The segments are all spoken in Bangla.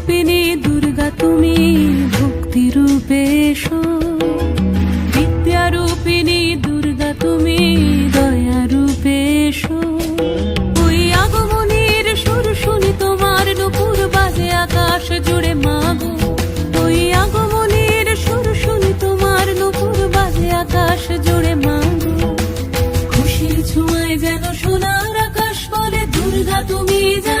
রূপিণী দুর্গা তুমি ভক্তি রূপে এসো। বিদ্যা রূপিণী দুর্গা তুমি দয়া রূপে এসো। ওই আগমনের সুর শুনি তোমার নুপুর বাজে আকাশ জুড়ে মাগো। ওই আগমনের সুর শুনি তোমার নুপুর বাজে আকাশ জুড়ে মাগো। খুশির ছোঁয়ায় যেন সোনার আকাশ বলে, দুর্গা তুমি যা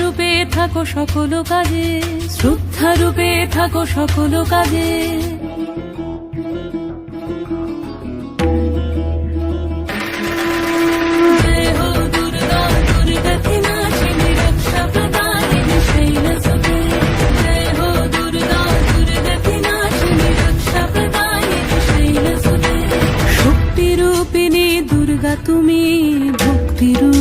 রূপে থাকো সকল কাজে শ্রদ্ধা রূপে থাকো সকল কাজে। তুমি ভক্তি ভক্তিরূপ